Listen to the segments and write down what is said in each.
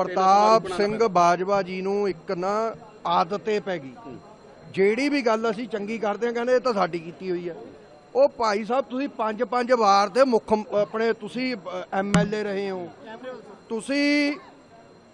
ਪ੍ਰਤਾਪ ਸਿੰਘ ਬਾਜਵਾ ਜੀ ਨੂੰ ਇੱਕ ਨਾ ਆਦਤੇ ਪੈ ਗਈ। ਜਿਹੜੀ ਵੀ ਗੱਲ ਅਸੀਂ ਚੰਗੀ ਕਰਦੇ ਹਾਂ ਕਹਿੰਦੇ ਇਹ ਤਾਂ ਸਾਡੀ ਕੀਤੀ ਹੋਈ ਹੈ ਉਹ ਭਾਈ ਸਾਹਿਬ ਤੁਸੀਂ ਪੰਜ ਪੰਜ ਵਾਰ ਦੇ ਮੁੱਖ ਆਪਣੇ ਤੁਸੀਂ ਐਮਐਲਏ ਰਹੇ ਹੋ। ਤੁਸੀਂ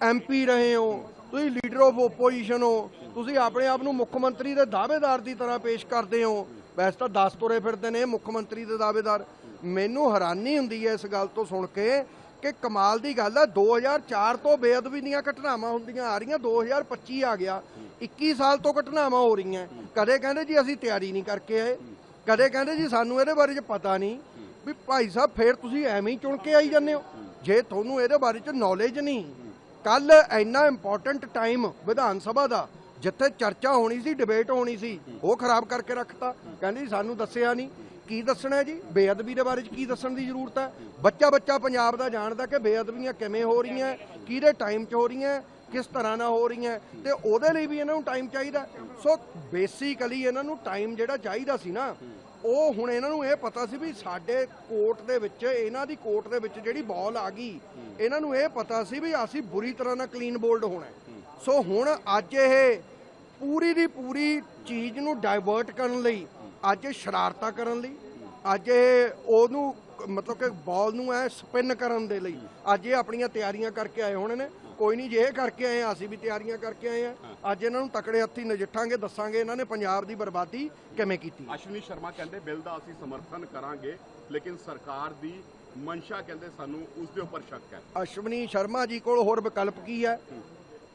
ਐਮਪੀ ਰਹੇ ਹੋ। ਤੁਸੀਂ ਲੀਡਰ ਆਫ ਓਪੋਜੀਸ਼ਨ ਹੋ। ਤੁਸੀਂ ਆਪਣੇ ਆਪ ਨੂੰ ਮੁੱਖ ਮੰਤਰੀ ਦੇ ਦਾਅਵੇਦਾਰ ਦੀ ਤਰ੍ਹਾਂ ਪੇਸ਼ ਕਰਦੇ ਹੋ। ਵੈਸੇ ਤਾਂ 10 ਤੁਰੇ ਫਿਰਦੇ ਨੇ ਮੁੱਖ ਮੰਤਰੀ ਦੇ ਦਾਅਵੇਦਾਰ। ਮੈਨੂੰ ਹੈਰਾਨੀ ਹੁੰਦੀ ਹੈ ਇਸ ਗੱਲ ਤੋਂ ਸੁਣ ਕੇ ਕਿ ਕਮਾਲ ਦੀ ਗੱਲ ਹੈ 2004 ਤੋਂ ਬੇਅਦਬੀ ਦੀਆਂ ਘਟਨਾਵਾਂ ਹੁੰਦੀਆਂ ਆ ਰਹੀਆਂ 2025 ਆ ਗਿਆ 21 ਸਾਲ ਤੋਂ ਘਟਨਾਵਾਂ ਹੋ ਰਹੀਆਂ। ਕਦੇ ਕਹਿੰਦੇ ਜੀ ਅਸੀਂ ਤਿਆਰੀ ਨਹੀਂ ਕਰਕੇ ਆਏ, ਕਦੇ ਕਹਿੰਦੇ ਜੀ ਸਾਨੂੰ ਇਹਦੇ ਬਾਰੇ ਚ ਪਤਾ ਨਹੀਂ, ਵੀ ਭਾਈ ਸਾਹਿਬ ਫੇਰ ਤੁਸੀਂ ਐਵੇਂ ਹੀ ਚੁਣ ਕੇ ਆਈ ਜਾਂਦੇ ਹੋ। ਜੇ ਤੁਹਾਨੂੰ ਇਹਦੇ ਬਾਰੇ ਚ ਨੌਲੇਜ ਨਹੀਂ ਕੱਲ ਇੰਨਾ ਇੰਪੋਰਟੈਂਟ ਟਾਈਮ ਵਿਧਾਨ ਸਭਾ ਦਾ ਜਿੱਥੇ ਚਰਚਾ ਹੋਣੀ ਸੀ ਡਿਬੇਟ ਹੋਣੀ ਸੀ, ਉਹ ਖਰਾਬ ਕਰਕੇ ਰੱਖਤਾ। ਕਹਿੰਦੇ ਜੀ ਸਾਨੂੰ ਦੱਸਿਆ ਨਹੀਂ। ਕੀ ਦੱਸਣਾ ਜੀ? ਬੇਅਦਬੀ ਦੇ ਬਾਰੇ ਚ ਕੀ ਦੱਸਣ ਦੀ ਜ਼ਰੂਰਤ ਹੈ? ਬੱਚਾ ਬੱਚਾ ਪੰਜਾਬ ਦਾ ਜਾਣਦਾ ਕਿ ਬੇਅਦਬੀਆਂ ਕਿਵੇਂ ਹੋ ਰਹੀਆਂ, ਕਿਹਦੇ ਟਾਈਮ 'ਚ ਹੋ ਰਹੀਆਂ, ਕਿਸ ਤਰ੍ਹਾਂ ਨਾਲ ਹੋ ਰਹੀਆਂ, ਤੇ ਉਹਦੇ ਲਈ ਵੀ ਇਹਨਾਂ ਨੂੰ ਟਾਈਮ ਚਾਹੀਦਾ। ਸੋ ਬੇਸਿਕਲੀ ਇਹਨਾਂ ਨੂੰ ਟਾਈਮ ਜਿਹੜਾ ਚਾਹੀਦਾ ਸੀ ਨਾ ਉਹ ਹੁਣ ਇਹਨਾਂ ਨੂੰ ਇਹ ਪਤਾ ਸੀ ਵੀ ਸਾਡੇ ਕੋਰਟ ਦੇ ਵਿੱਚ, ਇਹਨਾਂ ਦੀ ਕੋਰਟ ਦੇ ਵਿੱਚ ਜਿਹੜੀ ਬਾਲ ਆ ਗਈ, ਇਹਨਾਂ ਨੂੰ ਇਹ ਪਤਾ ਸੀ ਵੀ ਅਸੀਂ ਬੁਰੀ ਤਰ੍ਹਾਂ ਨਾਲ ਕਲੀਨ ਬੋਲਡ ਹੋਣਾ ਸੋ ਹੁਣ ਅੱਜ ਇਹ ਪੂਰੀ ਦੀ ਪੂਰੀ ਚੀਜ਼ ਨੂੰ ਡਾਇਵਰਟ ਕਰਨ ਲਈ, ਅੱਜ ਇਹ ਸ਼ਰਾਰਤਾਂ ਕਰਨ ਲਈ, ਅੱਜ ਇਹ ਉਹਨੂੰ ਮਤਲਬ ਕਿ ਬਾਲ ਨੂੰ ਐ ਸਪਿਨ ਕਰਨ ਦੇ ਲਈ, ਅੱਜ ਇਹ ਆਪਣੀਆਂ ਤਿਆਰੀਆਂ ਕਰਕੇ ਆਏ ਹੋਣੇ ਨੇ। ਕੋਈ ਨਹੀਂ ਜੇ ਇਹ ਕਰਕੇ ਆਏ ਆ, ਅਸੀਂ ਵੀ ਤਿਆਰੀਆਂ ਕਰਕੇ ਆਏ ਆ ਅੱਜ ਇਹਨਾਂ ਨੂੰ ਤਕੜੇ ਹੱਥੀ ਨਜਿੱਠਾਂਗੇ ਦੱਸਾਂਗੇ ਇਹਨਾਂ ਨੇ ਪੰਜਾਬ ਦੀ ਬਰਬਾਦੀ ਕਿਵੇਂ ਕੀਤੀ। ਅਸ਼ਵਨੀ ਸ਼ਰਮਾ ਕਹਿੰਦੇ ਬਿੱਲ ਦਾ ਅਸੀਂ ਸਮਰਥਨ ਕਰਾਂਗੇ ਲੇਕਿਨ ਸਰਕਾਰ ਦੀ ਮਨਸ਼ਾ ਕਹਿੰਦੇ ਸਾਨੂੰ ਉਸ ਦੇ ਉੱਪਰ ਸ਼ੱਕ ਹੈ। ਅਸ਼ਵਨੀ ਸ਼ਰਮਾ ਜੀ ਕੋਲ ਹੋਰ ਵਿਕਲਪ ਕੀ ਹੈ?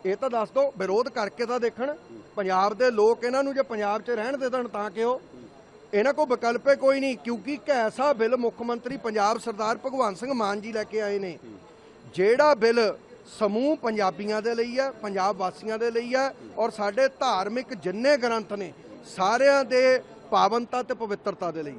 ਇਹ ਤਾਂ ਦੱਸ ਦਿਓ ਵਿਰੋਧ ਕਰਕੇ ਤਾਂ ਦੇਖਣ। ਪੰਜਾਬ ਦੇ ਲੋਕ ਇਹਨਾਂ ਨੂੰ ਜੇ ਪੰਜਾਬ 'ਚ ਰਹਿਣ ਦੇ ਦੇਣ ਤਾਂ ਕਿਉਂ? ਇਹਨਾਂ ਕੋਲ ਵਿਕਲਪ ਕੋਈ ਨਹੀਂ ਕਿਉਂਕਿ ਇੱਕ ਐਸਾ ਬਿੱਲ ਮੁੱਖ ਮੰਤਰੀ ਪੰਜਾਬ ਸਰਦਾਰ ਭਗਵੰਤ ਸਿੰਘ ਮਾਨ ਜੀ ਲੈ ਕੇ ਆਏ ਨੇ। ਜਿਹੜਾ ਬਿੱਲ ਸਮੂਹ ਪੰਜਾਬੀਆਂ ਦੇ ਲਈ ਹੈ, ਪੰਜਾਬ ਵਾਸੀਆਂ ਦੇ ਲਈ ਹੈ ਔਰ ਸਾਡੇ ਧਾਰਮਿਕ ਜਿੰਨੇ ਗ੍ਰੰਥ ਨੇ, ਸਾਰਿਆਂ ਦੇ ਪਾਵਨਤਾ ਤੇ ਪਵਿੱਤਰਤਾ ਦੇ ਲਈ।